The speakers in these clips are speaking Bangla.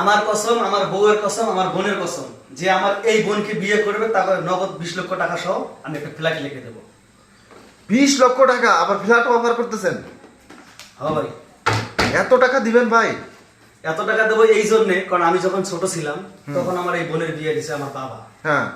আমার কসম আমার বউয়ের কসম আমার বোনের কসম। যে আমার এই বোনকে বিয়ে করবে তাকে নগদ বিশ লক্ষ টাকা সহ আমি একটা ফ্ল্যাট লিখে দেবো। বিশ লক্ষ টাকা? আবার ফ্ল্যাট অফার করতেছেন? হ্যাঁ ভাই। এত টাকা দিবেন ভাই? এত টাকা দেবো এই জন্যে কারণ আমি যখন ছোট ছিলাম তখন আমার এই বোনের বিয়ে দিছে আমার বাবা। হ্যাঁ।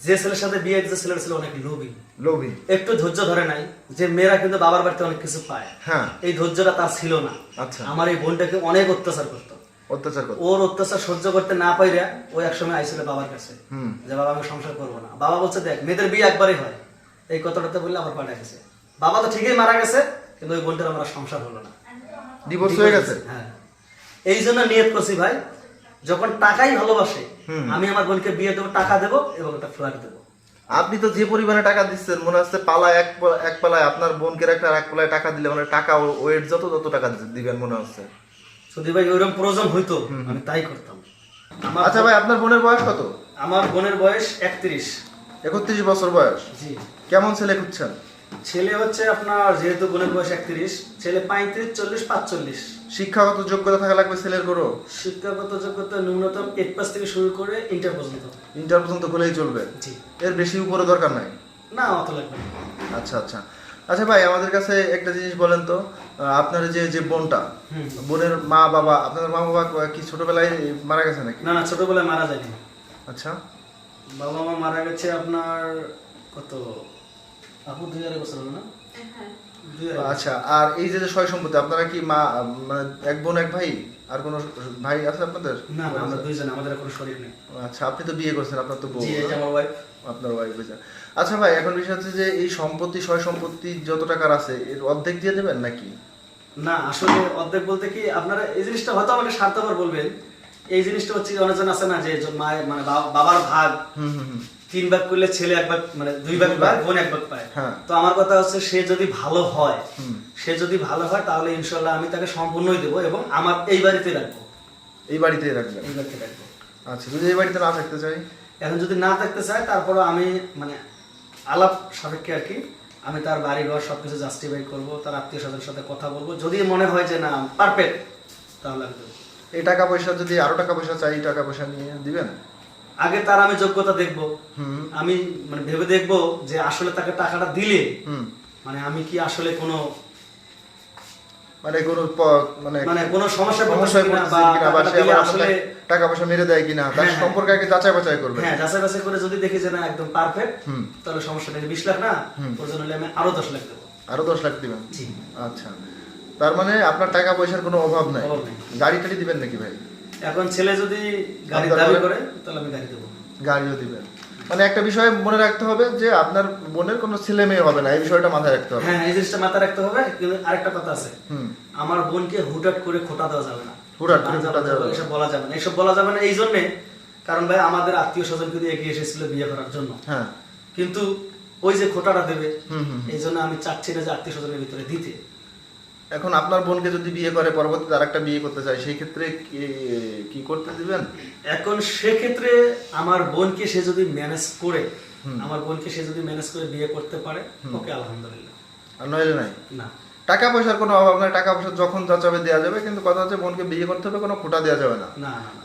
যে ছেলের সাথে বিয়ে দিচ্ছে ছেলেটা ছিল অনেক লোভী। লোভী। একটু ধৈর্য ধরে নাই যে মেয়েরা কিন্তু বাবার বাড়িতে অনেক কিছু পায়। হ্যাঁ। এই ধৈর্যটা তার ছিল না। আচ্ছা। আমার এই বোনটাকে অনেক অত্যাচার করতো। অত্যাচার করতে। ওর অত্যাচার সহ্য করতে না পাইরা ও একসময় আইছিল বাবার কাছে। যে বাবা আমি সংসার করব না। বাবা বলছে দেখ মেয়েদের বিয়ে একবারই হয়। এই কথাটাতে বললে আবার পাঠা গেছে। বাবা তো ঠিকই মারা গেছে কিন্তু ওই বোনটার আমার সংসার হলো না। ডিভোর্স হয়ে গেছে? হ্যাঁ। এই জন্য নিয়ত করছি ভাই যখন টাকাই ভালোবাসে আমি আমার বোনকে বিয়ে দেবো টাকা দেবো এবং একটা ফ্ল্যাট দেবো। আপনি তো যে পরিমাণে টাকা দিচ্ছেন মনে হচ্ছে পালা এক এক পালায় আপনার বোনকে একটা এক পালায় টাকা দিলে মানে টাকা ওয়েট যত তত টাকা দিবেন মনে হচ্ছে। যদি ভাই ওইরকম প্রয়োজন হইতো আমি তাই করতাম। আচ্ছা ভাই আপনার বোনের বয়স কত? আমার বোনের বয়স একত্রিশ। একত্রিশ বছর বয়স। জি। কেমন ছেলে খুঁজছেন? ছেলে হচ্ছে আপনার যেহেতু বোনের বয়স একত্রিশ ছেলে পঁয়ত্রিশ চল্লিশ পাঁচচল্লিশ। শিক্ষাগত যোগ্যতা থাকা লাগবে ছেলের কোনো শিক্ষাগত যোগ্যতা ন্যূনতম এইট পাস থেকে শুরু করে ইন্টার পর্যন্ত। ইন্টার পর্যন্ত হলেই চলবে? জি। এর বেশি উপরে দরকার নাই? না অত লাগবে আচ্ছা আচ্ছা। আচ্ছা ভাই আমাদের কাছে একটা জিনিস বলেন তো আপনার যে যে বোনটা। বোনের মা বাবা আপনার মা বাবা কি ছোটবেলায় মারা গেছে নাকি? না না ছোটবেলায় মারা যায়নি। আচ্ছা। বাবা মা মারা গেছে আপনার কত? আপু দুই হাজার বছর হলো না? আচ্ছা আর এই যে যে সয় সম্পত্তি আপনারা কি মা মানে এক বোন এক ভাই? আর কোনো ভাই আছে আপনাদের? না আমরা দুইজন আমাদের কোনো শরীর নেই। আচ্ছা আপনি তো বিয়ে করছেন আপনার তো বউ। জি আমার ওয়াইফ আপনার ওয়াইফ হয়েছে আচ্ছা ভাই এখন বিষয় হচ্ছে যে এই সম্পত্তি সয় সম্পত্তি যত টাকার আছে এর অর্ধেক দিয়ে দেবেন নাকি? না আসলে অর্ধেক বলতে কি আপনারা এই জিনিসটা হয়তো আমাকে স্বার্থপর বলবেন এই জিনিসটা হচ্ছে অনেকজন আছে না যে মায়ের মানে বাবার ভাগ তিন ভাগ করলে ছেলে এক ভাগ মানে দুই ভাগ পায় বোন এক ভাগ পায়। হ্যাঁ। তো আমার কথা হচ্ছে সে যদি ভালো হয় সে যদি ভালো হয় তাহলে ইনশাল্লাহ আমি তাকে সম্পূর্ণই দেবো এবং আমার এই বাড়িতে রাখব। এই বাড়িতেই রাখবেন এই বাড়িতে রাখব। আচ্ছা যদি এই বাড়িতে না থাকতে চাই? এখন যদি না থাকতে চায় তারপরে আমি মানে আলাপ সাপেক্ষে আর কি আমি তার বাড়ি ঘর সবকিছু জাস্টিফাই করব তার আত্মীয় স্বজনের সাথে কথা বলব। যদি মনে হয় যে না পারফেক্ট তাহলে আমি। এই টাকা পয়সা যদি আরও টাকা পয়সা চাই এই টাকা পয়সা নিয়ে দিবেন? আগে তার আমি যোগ্যতা দেখব। আমি মানে ভেবে দেখব যে আসলে তাকে টাকাটা দিলে মানে আমি কি আসলে কোনো মানে কোনো মানে মানে কোনো সমস্যা সমস্যায় কিনা কিনা বা সে আবার আসলে টাকা পয়সা মেরে দেয় কিনা তার হ্যাঁ, হ্যাঁ। সম্পর্কে আগে যাচাই বাছাই করবে। হ্যাঁ যাচাই বাছাই করে যদি দেখি যে না একদম পারফেক্ট তাহলে সমস্যা নেই বিশ লাখ না। ওর জন্য হলে আমি আরও দশ লাখ দেবো। আরও দশ লাখ দিবেন? জি। আচ্ছা। তার মানে আপনার টাকা পয়সার কোনো অভাব নাই। গাড়ি টাড়ি দিবেন নাকি ভাই? এখন ছেলে যদি গাড়ি দাবি করে? তাহলে আমি গাড়ি দেবো। গাড়িও দিবেন। মানে একটা বিষয় মনে রাখতে হবে যে আপনার বোনের কোনো ছেলে মেয়ে হবে না এই বিষয়টা মাথায় রাখতে হবে। হ্যাঁ এই জিনিসটা মাথায় রাখতে হবে কিন্তু আরেকটা কথা আছে। আমার বোনকে হুটহাট করে খোটা দেওয়া যাবে না। হুটহাট করে খোঁটা দেওয়া যাবে। না। এসব বলা যাবে না। এসব বলা যাবে না এই জন্য কারণ ভাই আমাদের আত্মীয় স্বজন কিন্তু এগিয়ে এসেছিল বিয়ে করার জন্য। হ্যাঁ। কিন্তু ওই যে খোটাটা দেবে এই জন্য আমি চাচ্ছি না যে আত্মীয় স্বজনের ভিতরে দিতে। এখন আপনার বোনকে যদি বিয়ে করে পরবর্তীতে আর একটা বিয়ে করতে চায় সেই ক্ষেত্রে কি- কি করতে দিবেন? এখন সেক্ষেত্রে আমার বোনকে সে যদি ম্যানেজ করে আমার বোনকে সে যদি ম্যানেজ করে বিয়ে করতে পারে ওকে আলহামদুলিল্লাহ। আর নইলে নাই? না। টাকা পয়সার কোনো অভাব নাই টাকা পয়সা যখন যাচাবে দেওয়া যাবে কিন্তু কথা হচ্ছে বোনকে বিয়ে করতে হবে কোনো খোটা দেওয়া যাবে না।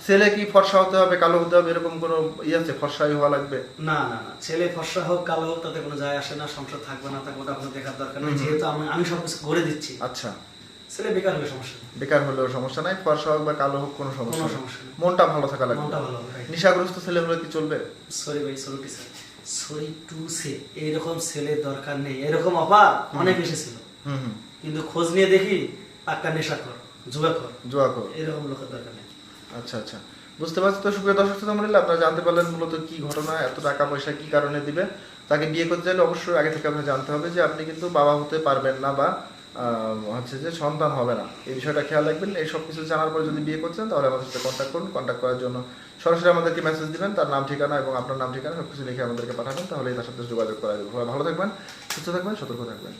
ছেলে কি ফর্সা হতে হবে কালো হতে হবে এরকম কোনো ইয়ে আছে ফর্সাই হওয়া লাগবে? না না না ছেলে ফর্সা হোক কালো হোক তাতে কোনো যায় আসে না সংসার থাকবে না থাকবে ওটা আপনার দেখার দরকার নেই যেহেতু আমি আমি সবকিছু করে দিচ্ছি। আচ্ছা। ছেলে বেকার হলে সমস্যা বেকার হলেও সমস্যা নাই ফর্সা হোক বা কালো হোক কোনো সমস্যা মনটা ভালো থাকা লাগবে। মনটা ভালো নিশাগ্রস্ত ছেলে হলে কি চলবে? সরি ভাই sorry to sir sorry to say এইরকম ছেলের দরকার নেই এরকম অফার অনেক এসেছিল হুম হুম। কিন্তু খোঁজ নিয়ে দেখি পাক্কা নেশা কর জুয়া কর জোয়া কর এরকম লোকের দরকার নেই। আচ্ছা আচ্ছা। বুঝতে পারছি তো সুপ্রিয় দর্শক শ্রোতা আপনারা জানতে পারলেন মূলত কি ঘটনা এত টাকা পয়সা কি কারণে দিবে। তাকে বিয়ে করতে চাইলে অবশ্যই আগে থেকে আপনার জানতে হবে যে আপনি কিন্তু বাবা হতে পারবেন না বা হচ্ছে যে সন্তান হবে না। এই বিষয়টা খেয়াল রাখবেন। এই সব কিছু জানার পরে যদি বিয়ে করছেন তাহলে আমাদের সাথে কন্ট্যাক্ট করুন। কন্ট্যাক্ট করার জন্য সরাসরি আমাদেরকে মেসেজ দিবেন। তার নাম ঠিকানা এবং আপনার নাম ঠিকানা সব কিছু লিখে আমাদেরকে পাঠাবেন। তাহলে তার সাথে যোগাযোগ করা যাবে। ভালো থাকবেন সুস্থ থাকবেন সতর্ক থাকবেন।